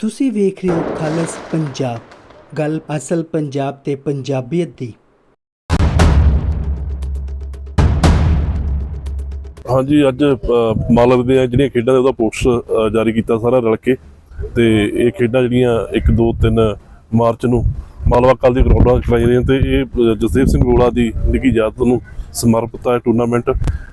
ਤੁਸੀਂ ਵੇਖ ਰਹੇ ਹੋ ਖਾਲਸ ਪੰਜਾਬ। ਗੱਲ ਅਸਲ ਪੰਜਾਬ ਤੇ ਪੰਜਾਬੀਅਤ ਦੀ। ਹਾਂਜੀ ਅੱਜ ਅ, ਮਾਲਕ ਦੇ ਜਿਹੜੀਆਂ ਖੇਡਾਂ ਦੇ ਉਹਦਾ ਪੋਸਟਰ ਜਾਰੀ ਕੀਤਾ ਸਾਰਾ ਰਲ ਕੇ। ਤੇ ਇਹ ਖੇਡਾਂ ਜਿਹੜੀਆਂ 1 2 3 ਮਾਰਚ ਨੂੰ ਮਾਲਵਾ ਕਾਲ ਦੀ ਗਰਾਊਂਡਾਂ 'ਚ ਕਰਾਈਆਂ ਜਾਂਦੀਆਂ ਤੇ ਇਹ ਅ, ਜਸਦੇਵ ਸਿੰਘ ਗੋਲਾ ਦੀ ਨਿੱਕੀ ਯਾਦ ਨੂੰ ਸਮਰਪਿਤ ਹੈ ਟੂਰਨਾਮੈਂਟ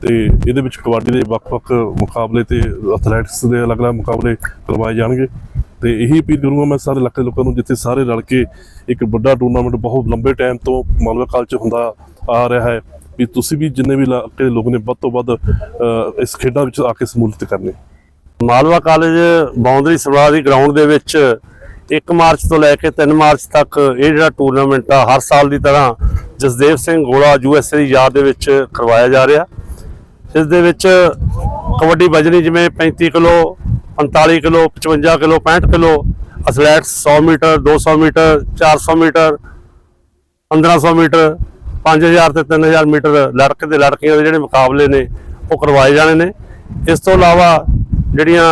ਤੇ ਇਹਦੇ ਵਿੱਚ ਕਬੱਡੀ ਦੇ ਵੱਖ-ਵੱਖ ਮੁਕਾਬਲੇ ਤੇ ਐਥਲੈਟਿਕਸ ਦੇ ਅਲੱਗ-ਅਲੱਗ ਮੁਕਾਬਲੇ ਕਰਵਾਏ ਜਾਣਗੇ। ਤੇ ਇਹੀ ਅਪੀਲ ਕਰੂੰਗਾ ਮੈਂ ਸਾਰੇ ਇਲਾਕੇ ਦੇ ਲੋਕਾਂ ਨੂੰ, ਜਿੱਥੇ ਸਾਰੇ ਰਲ ਕੇ ਇੱਕ ਵੱਡਾ ਟੂਰਨਾਮੈਂਟ ਬਹੁਤ ਲੰਬੇ ਟਾਈਮ ਤੋਂ ਮਾਲਵਾ ਕਾਲ 'ਚ ਹੁੰਦਾ ਆ ਰਿਹਾ ਹੈ, ਵੀ ਤੁਸੀਂ ਵੀ ਜਿੰਨੇ ਵੀ ਇਲਾਕੇ ਦੇ ਲੋਕ ਨੇ, ਵੱਧ ਤੋਂ ਵੱਧ ਇਸ ਖੇਡਾਂ ਵਿੱਚ ਆ ਕੇ ਸਮੂਲਿਤ ਕਰਨੇ। ਮਾਲਵਾ ਕਾਲਜ ਬਾਉਂਦਰੀ ਸਰਵਾਰ ਦੀ ਗਰਾਊਂਡ ਦੇ ਵਿੱਚ 1 ਮਾਰਚ ਤੋਂ ਲੈ ਕੇ 3 ਮਾਰਚ ਤੱਕ ਇਹ ਜਿਹੜਾ ਟੂਰਨਾਮੈਂਟ ਆ, ਹਰ ਸਾਲ ਦੀ ਤਰ੍ਹਾਂ ਜਸਦੇਵ ਸਿੰਘ ਗੋਲਾ ਯੂਐਸਏ ਦੀ ਯਾਦ ਦੇ ਵਿੱਚ ਕਰਵਾਇਆ ਜਾ ਰਿਹਾ। ਇਸ ਦੇ ਵਿੱਚ ਕਬੱਡੀ ਵਜਨੀ ਜਿਵੇਂ 35 kilo 45 kilo 55 kilo 65 kilo athletes 100 metre 200 metre 400 metre 1500 metre 5000 ਤੇ 3000 ਮੀਟਰ ਲੜਕੇ ਤੇ ਲੜਕੀਆਂ ਦੇ ਜਿਹੜੇ ਮੁਕਾਬਲੇ ਨੇ, ਉਹ ਕਰਵਾਏ ਜਾਣੇ ਨੇ। ਇਸ ਤੋਂ ਇਲਾਵਾ ਜਿਹੜੀਆਂ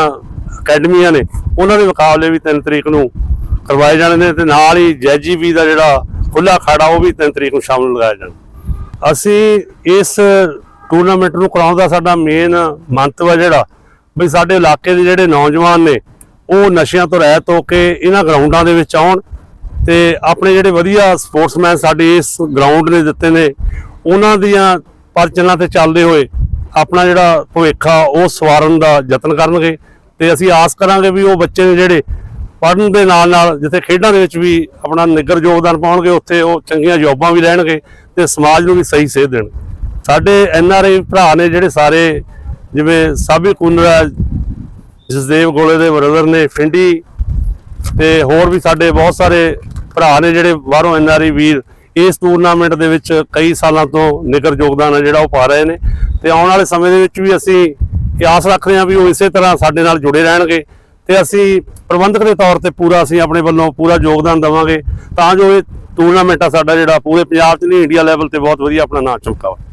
ਅਕੈਡਮੀਆਂ ਨੇ, ਉਹਨਾਂ ਦੇ ਮੁਕਾਬਲੇ ਵੀ 3 ਤਰੀਕ ਨੂੰ ਕਰਵਾਏ ਜਾਣੇ ਨੇ ਤੇ ਨਾਲ ਹੀ ਜੈਜੀਬੀ ਦਾ ਜਿਹੜਾ ਖੁੱਲਾ ਖਾੜਾ ਉਹ ਵੀ 3 ਤਰੀਕ ਨੂੰ ਸ਼ਾਮਲ ਲਗਾਇਆ ਜਾਣਾ। ਅਸੀਂ ਇਸ ਟੂਰਨਾਮੈਂਟ ਨੂੰ ਕਰਾਉਣ ਦਾ ਸਾਡਾ ਮੇਨ ਮੰਤਵ ਹੈ ਜਿਹੜਾ ਵੀ ਸਾਡੇ ਇਲਾਕੇ ਦੇ ਜਿਹੜੇ ਨੌਜਵਾਨ ਨੇ, ਉਹ ਨਸ਼ਿਆਂ ਤੋਂ ਰਹਿਤ ਹੋ ਕੇ ਇਹਨਾਂ ਗਰਾਊਂਡਾਂ ਦੇ ਵਿੱਚ ਆਉਣ ਤੇ ਆਪਣੇ ਜਿਹੜੇ ਵਧੀਆ ਸਪੋਰਟਸਮੈਨ ਸਾਡੇ ਇਸ ਗਰਾਊਂਡ ਨੇ ਦਿੱਤੇ ਨੇ, ਉਹਨਾਂ ਦੀਆਂ ਪਰਚਨਾਂ ਤੇ ਚੱਲਦੇ ਹੋਏ ਆਪਣਾ ਜਿਹੜਾ ਭਵਿੱਖ ਆ, ਉਹ ਸਵਾਰਨ ਦਾ ਯਤਨ ਕਰਨਗੇ ਤੇ ਅਸੀਂ ਆਸ ਕਰਾਂਗੇ ਵੀ ਉਹ ਬੱਚੇ ਨੇ ਜਿਹੜੇ ਪੜ੍ਹਨ ਦੇ ਨਾਲ ਨਾਲ ਜਿੱਥੇ ਖੇਡਾਂ ਦੇ ਵਿੱਚ ਵੀ ਆਪਣਾ ਨਿੱਗਰ ਯੋਗਦਾਨ ਪਾਉਣਗੇ, ਉੱਥੇ ਉਹ ਚੰਗੀਆਂ ਜੌਬਾਂ ਵੀ ਲੈਣਗੇ ਤੇ ਸਮਾਜ ਨੂੰ ਵੀ ਸਹੀ ਸੇਧ ਦੇਣ ਸਾਡੇ ਐਨ ਆਰ ਆਈ ਭਰਾ ਨੇ ਜਿਹੜੇ ਸਾਰੇ ਜਿਵੇਂ ਸਾਬੀ ਕੁੰਨਰਾ ਜਸਦੇਵ ਗੋਲੇ ਦੇ ਬ੍ਰਦਰ ਨੇ, ਫਿੰਡੀ ਤੇ ਹੋਰ ਵੀ ਸਾਡੇ ਬਹੁਤ ਸਾਰੇ ਭਰਾ ਨੇ ਜਿਹੜੇ ਬਾਹਰੋਂ ਐਨਆਰਈ ਵੀਰ ਇਸ ਟੂਰਨਾਮੈਂਟ ਦੇ ਵਿੱਚ ਕਈ ਸਾਲਾਂ ਤੋਂ ਨਿਗਰ ਯੋਗਦਾਨ ਹੈ ਜਿਹੜਾ ਉਹ ਪਾ ਰਹੇ ਨੇ। ਤੇ ਆਉਣ ਵਾਲੇ ਸਮੇਂ ਦੇ ਵਿੱਚ ਵੀ ਅਸੀਂ ਇਹ ਆਸ ਰੱਖ ਰਹੇ ਹਾਂ ਵੀ ਉਹ ਇਸੇ ਤਰ੍ਹਾਂ ਸਾਡੇ ਨਾਲ ਜੁੜੇ ਰਹਿਣਗੇ ਤੇ ਅਸੀਂ ਪ੍ਰਬੰਧਕ ਦੇ ਤੌਰ ਤੇ ਪੂਰਾ ਅਸੀਂ ਆਪਣੇ ਵੱਲੋਂ ਪੂਰਾ ਯੋਗਦਾਨ ਦੇਵਾਂਗੇ ਤਾਂ ਜੋ ਇਹ ਟੂਰਨਾਮੈਂਟ ਆ ਸਾਡਾ ਜਿਹੜਾ ਪੂਰੇ ਪੰਜਾਬ 'ਚ ਨਹੀਂ, ਇੰਡੀਆ ਲੈਵਲ ਤੇ ਬਹੁਤ ਵਧੀਆ ਆਪਣਾ ਨਾਮ ਚਮਕਾਵੇ